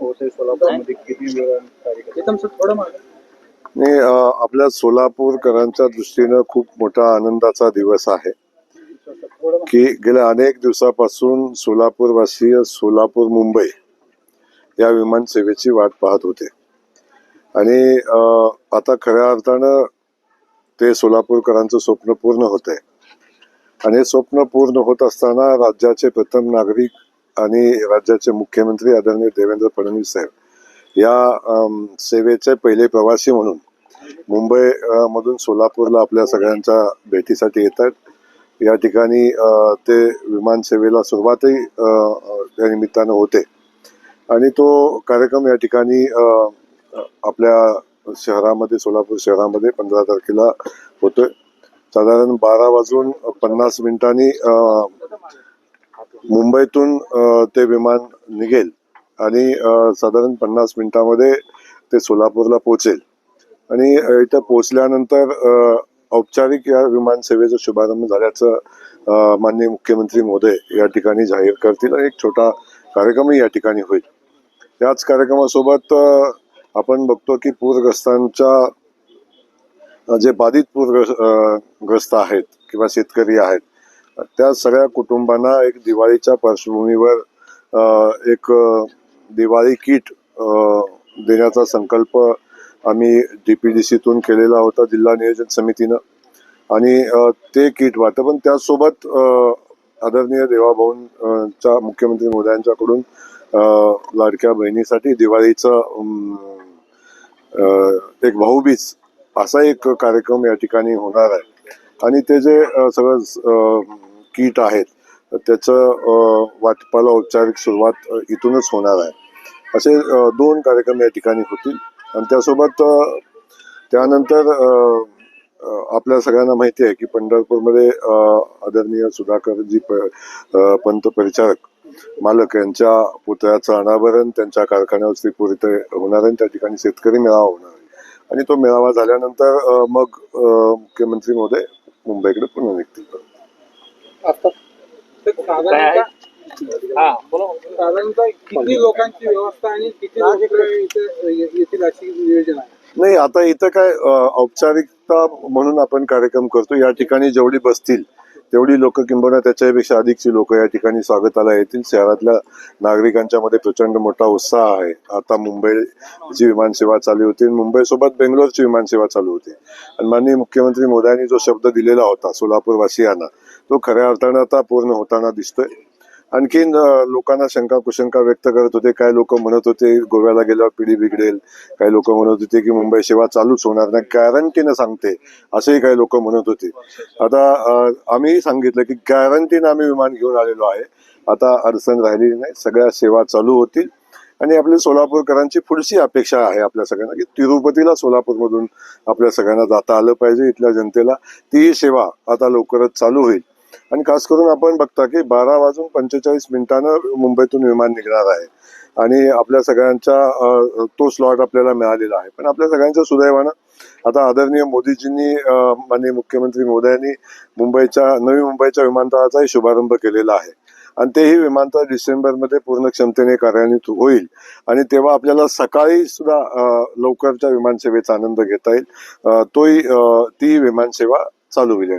होते सोलापूरमध्ये किती वेळा थोडं मागे. आणि आपल्या सोलापूरकरांच्या दृष्टीनं खूप मोठा आनंदाचा दिवस आहे. की गेल्या अनेक दिवसापासून सोलापूरवासीय सोलापूर मुंबई या विमान सेवेची वाट पाहत होते. आणि आता खऱ्या अर्थानं ते सोलापूरकरांचं स्वप्न पूर्ण होत आहे आणि हे स्वप्न पूर्ण होत असताना राज्याचे प्रथम नागरिक आणि राज्याचे मुख्यमंत्री आदरणीय देवेंद्र फडणवीस साहेब. या सेवेचे पहिले प्रवासी म्हणून मुंबई मधून सोलापूरला आपल्या सगळ्यांच्या भेटीसाठी येतात. या ठिकाणी ते विमान सेवेला सुरुवातही त्या निमित्तानं होते. आणि तो कार्यक्रम या ठिकाणी आपल्या शहरामध्ये सोलापूर शहरामध्ये पंधरा तारखेला होतोय. साधारण बारा वाजून पन्नास मिनिटांनी मुंबईतून ते विमान निघेल आणि साधारण पन्नास मिनिटामध्ये ते सोलापूरला पोहोचेल. आणि इथं पोहोचल्यानंतर औपचारिक या विमान सेवेचा शुभारंभ झाल्याचं माननीय मुख्यमंत्री मोदय या ठिकाणी जाहीर करतील आणि एक छोटा कार्यक्रमही या ठिकाणी होईल. याच कार्यक्रमासोबत आपण बघतो की पूरग्रस्तांच्या जे बाधित पूरग्रस्त आहेत किंवा शेतकरी आहेत त्या सगळ्या कुटुंबांना एक दिवाळीच्या पार्श्वभूमीवर एक दिवाळी किट देण्याचा संकल्प आम्ही डीपीडीसीतून केलेला होता जिल्हा नियोजन समितीनं. आणि ते किट वाटप पण त्यासोबत आदरणीय देवाभाऊन च्या मुख्यमंत्री मोदयांच्याकडून लाडक्या बहिणीसाठी दिवाळीचं एक भाऊबीज असा एक कार्यक्रम या ठिकाणी होणार आहे. आणि ते जे सगळं किट आहेत त्याचं वाटपाला औपचारिक सुरुवात इथूनच होणार आहे. असे दोन कार्यक्रम या ठिकाणी होतील. आणि त्यासोबत त्यानंतर आपल्या सगळ्यांना माहिती आहे की पंढरपूरमध्ये आदरणीय सुधाकरजी प पंत परिचारक मालक यांच्या पुतळ्याचं अनावरण त्यांच्या कारखान्यावर श्रीपूर इथे होणार आहे आणि त्या ठिकाणी शेतकरी मेळावा होणार आहे. आणि तो मेळावा झाल्यानंतर मग मुख्यमंत्री महोदय मुंबईकडे पुन्हा निघतील. आता साधारणतः हा बोला. साधारणतः किती लोकांची व्यवस्था आणि किती लोक इथे येथील अशी नियोजन आहे? नाही आता इथं काय औपचारिकता म्हणून आपण कार्यक्रम करतो. या ठिकाणी जेवढी बसतील तेवढी लोक किंबहुना त्याच्यापेक्षा अधिकची लोक या ठिकाणी स्वागताला येतील. शहरातल्या नागरिकांच्या मध्ये प्रचंड मोठा उत्साह आहे. आता मुंबईची विमानसेवा चालू होती मुंबईसोबत बेंगलोरची विमानसेवा चालू होती. आणि माननीय मुख्यमंत्री मोदयांनी जो शब्द दिलेला होता सोलापूरवासियांना तो खऱ्या अर्थानं आता पूर्ण होताना दिसतोय. आणखीन लोकांना शंका कुशंका व्यक्त करत होते. काही लोक म्हणत होते गोव्याला गेल्यावर पिढी बिघडेल. काही लोक म्हणत होते की मुंबई सेवा चालूच होणार नाही. गॅरंटीनं सांगते असेही काही लोक म्हणत होते. आता आम्ही सांगितलं की गॅरंटीनं आम्ही विमान घेऊन आलेलो आहे. आता अडचण राहिलेली नाही. सगळ्या सेवा चालू होतील. आणि आपल्या सोलापूरकरांची पुढची अपेक्षा आहे आपल्या सगळ्यांना की तिरुपतीला सोलापूरमधून आपल्या सगळ्यांना जाता आलं पाहिजे इथल्या जनतेला. ती सेवा आता लवकरच चालू होईल. आणि खास करून आपण बघता की बारा वाजून पंचेचाळीस मिनिटानं मुंबईतून विमान निघणार आहे. आणि आपल्या सगळ्यांच्या तो स्लॉट आपल्याला मिळालेला आहे. पण आपल्या सगळ्यांच्या सुदैवानं आता आदरणीय मोदीजींनी माननीय मुख्यमंत्री मोदयांनी मुंबईच्या नवी मुंबईच्या विमानतळाचाही शुभारंभ केलेला आहे. आणि तेही विमानतळ डिसेंबरमध्ये पूर्ण क्षमतेने कार्यान्वित होईल. आणि तेव्हा आपल्याला सकाळी सुद्धा लवकरच्या विमानसेवेचा आनंद घेता येईल. तोही तीही ती विमानसेवा चालू होईल.